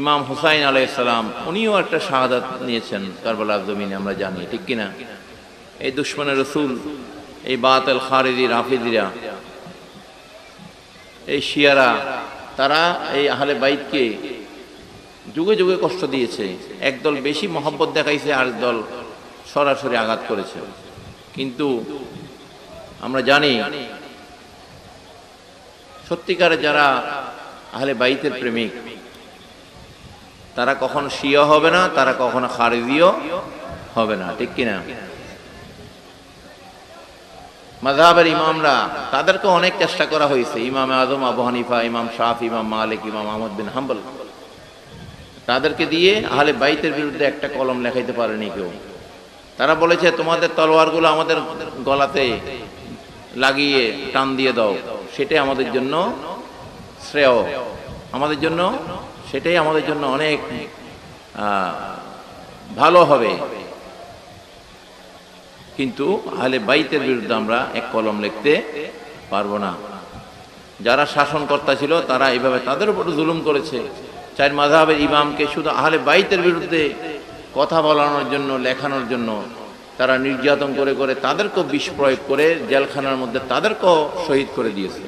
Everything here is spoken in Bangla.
ইমাম হুসাইন আলাইসালাম উনিও একটা শাহাদাত নিয়েছেন কারবালার জমিনে, আমরা জানি, ঠিক কিনা? এই দুশ্মনের রসুল, এই বাতেল খারিদি রাফিদিরা এই শিয়ারা, তারা এই আহলে বাইতকে যুগে যুগে কষ্ট দিয়েছে, একদল বেশি মহব্বত দেখাইছে, আর দল সরাসরি আঘাত করেছে। কিন্তু আমরা জানি, সত্যিকারে যারা আহলে বাইতের প্রেমিক তারা কখনো শিয়া হবে না, তারা কখনো খারিদিও হবে না, ঠিক কিনা? মাঝহাবের ইমামরা, তাদেরকে অনেক চেষ্টা করা হয়েছে, ইমাম আজম, আবু হানিফা, ইমাম শাহ ইমাম মালিক, ইমাম আহমদ বিন হাম্বল। তাদেরকে দিয়ে আহলে বাইতের বিরুদ্ধে একটা কলম লেখাইতে পারেনি কেউ। তারা বলেছে, তোমাদের তলোয়ারগুলো আমাদের গলাতে লাগিয়ে টান দিয়ে দাও, সেটাই আমাদের জন্য শ্রেয়। আমাদের জন্য, সেটাই আমাদের জন্য অনেক ভালো হবে। কিন্তু আহলে বাইতের বিরুদ্ধে আমরা এক কলম লিখতে পারব না। যারা শাসনকর্তা ছিল, তারা এইভাবে তাদের উপর জুলুম করেছে। চার মাঝহাবের ইমামকে শুধু আহলে বাইতের বিরুদ্ধে কথা বলানোর জন্য, লেখানোর জন্য তারা নির্যাতন করে করে তাদেরকেও বিষ প্রয়োগ করে জেলখানার মধ্যে তাদেরকেও শহীদ করে দিয়েছে।